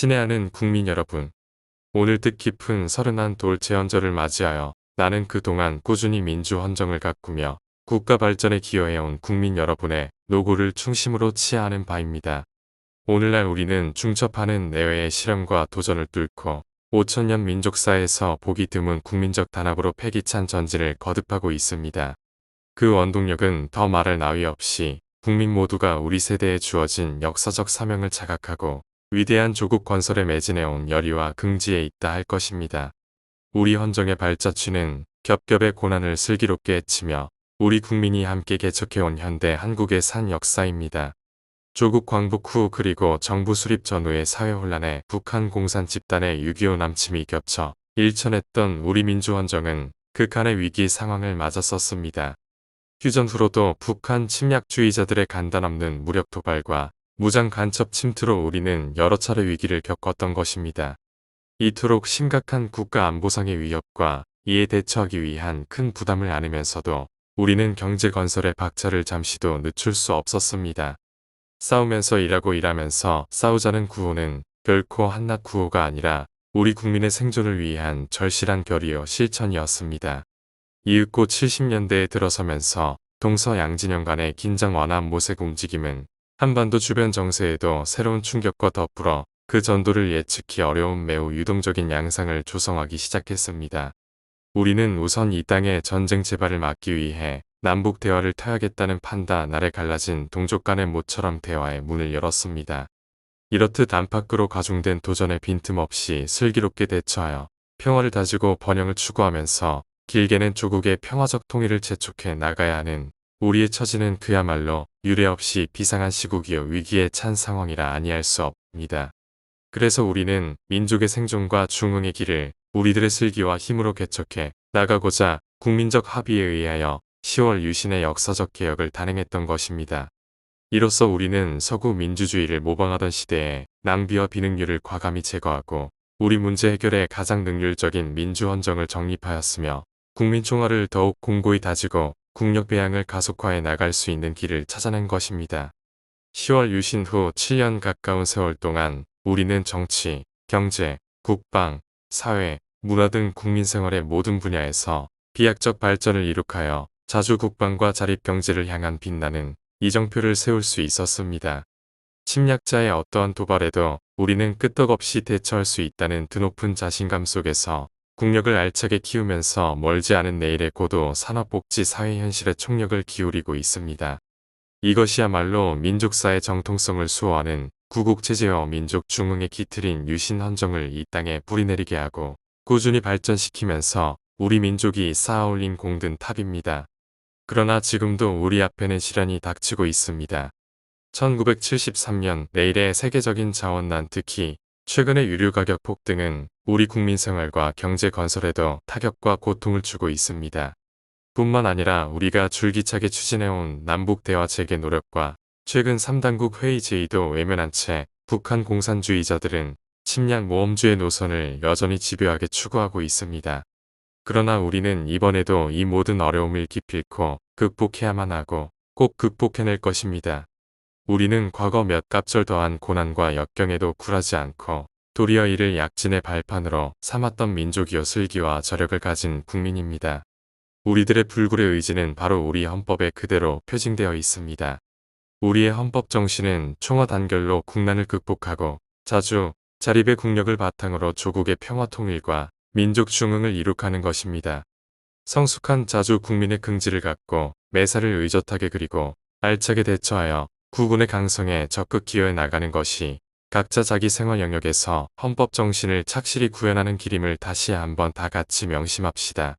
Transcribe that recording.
친애하는 국민 여러분. 오늘 뜻깊은 서른한 돌 제헌절을 맞이하여 나는 그동안 꾸준히 민주 헌정을 가꾸며 국가 발전에 기여해온 국민 여러분의 노고를 중심으로 치하하는 바입니다. 오늘날 우리는 중첩하는 내외의 실험과 도전을 뚫고 5천년 민족사에서 보기 드문 국민적 단합으로 패기찬 전진을 거듭하고 있습니다. 그 원동력은 더 말할 나위 없이 국민 모두가 우리 세대에 주어진 역사적 사명을 자각하고 위대한 조국 건설에 매진해온 열의와 긍지에 있다 할 것입니다. 우리 헌정의 발자취는 겹겹의 고난을 슬기롭게 헤치며 우리 국민이 함께 개척해온 현대 한국의 산 역사입니다. 조국 광복 후 그리고 정부 수립 전후의 사회 혼란에 북한 공산 집단의 6.25 남침이 겹쳐 일천했던 우리 민주헌정은 극한의 위기 상황을 맞았었습니다. 휴전 후로도 북한 침략주의자들의 간단없는 무력 도발과 무장 간첩 침투로 우리는 여러 차례 위기를 겪었던 것입니다. 이토록 심각한 국가 안보상의 위협과 이에 대처하기 위한 큰 부담을 안으면서도 우리는 경제 건설의 박차를 잠시도 늦출 수 없었습니다. 싸우면서 일하고 일하면서 싸우자는 구호는 결코 한낱 구호가 아니라 우리 국민의 생존을 위한 절실한 결의어 실천이었습니다. 이윽고 70년대에 들어서면서 동서양진영 간의 긴장 완화 모색 움직임은 한반도 주변 정세에도 새로운 충격과 더불어 그 전도를 예측히 어려운 매우 유동적인 양상을 조성하기 시작했습니다. 우리는 우선 이 땅의 전쟁 재발을 막기 위해 남북 대화를 타야겠다는 판단 아래 갈라진 동족 간의 모처럼 대화의 문을 열었습니다. 이렇듯 안팎으로 가중된 도전에 빈틈없이 슬기롭게 대처하여 평화를 다지고 번영을 추구하면서 길게는 조국의 평화적 통일을 재촉해 나가야 하는 우리의 처지는 그야말로 유례 없이 비상한 시국이요 위기에 찬 상황이라 아니할 수 없습니다. 그래서 우리는 민족의 생존과 중흥의 길을 우리들의 슬기와 힘으로 개척해 나가고자 국민적 합의에 의하여 10월 유신의 역사적 개혁을 단행했던 것입니다. 이로써 우리는 서구 민주주의를 모방하던 시대에 낭비와 비능률을 과감히 제거하고 우리 문제 해결에 가장 능률적인 민주헌정을 정립하였으며 국민총화를 더욱 공고히 다지고 국력 배양을 가속화해 나갈 수 있는 길을 찾아낸 것입니다. 10월 유신 후 7년 가까운 세월 동안 우리는 정치, 경제, 국방, 사회, 문화 등 국민 생활의 모든 분야에서 비약적 발전을 이룩하여 자주 국방과 자립 경제를 향한 빛나는 이정표를 세울 수 있었습니다. 침략자의 어떠한 도발에도 우리는 끄떡없이 대처할 수 있다는 드높은 자신감 속에서 국력을 알차게 키우면서 멀지 않은 내일의 고도 산업복지 사회 현실에 총력을 기울이고 있습니다. 이것이야말로 민족사의 정통성을 수호하는 구국체제와 민족 중흥의 기틀인 유신 헌정을 이 땅에 뿌리내리게 하고 꾸준히 발전시키면서 우리 민족이 쌓아올린 공든 탑입니다. 그러나 지금도 우리 앞에는 시련이 닥치고 있습니다. 1973년 내일의 세계적인 자원난 특히 최근의 유류 가격 폭등은 우리 국민 생활과 경제 건설에도 타격과 고통을 주고 있습니다. 뿐만 아니라 우리가 줄기차게 추진해온 남북 대화 재개 노력과 최근 3당국 회의 제의도 외면한 채 북한 공산주의자들은 침략 모험주의 노선을 여전히 집요하게 추구하고 있습니다. 그러나 우리는 이번에도 이 모든 어려움을 기필코 극복해야만 하고 꼭 극복해낼 것입니다. 우리는 과거 몇 갑절 더한 고난과 역경에도 굴하지 않고 도리어 이를 약진의 발판으로 삼았던 민족이요 슬기와 저력을 가진 국민입니다. 우리들의 불굴의 의지는 바로 우리 헌법에 그대로 표징되어 있습니다. 우리의 헌법 정신은 총화 단결로 국난을 극복하고 자주 자립의 국력을 바탕으로 조국의 평화 통일과 민족 중흥을 이룩하는 것입니다. 성숙한 자주 국민의 긍지를 갖고 매사를 의젓하게 그리고 알차게 대처하여 구군의 강성에 적극 기여해 나가는 것이 각자 자기 생활 영역에서 헌법 정신을 착실히 구현하는 길임을 다시 한번 다 같이 명심합시다.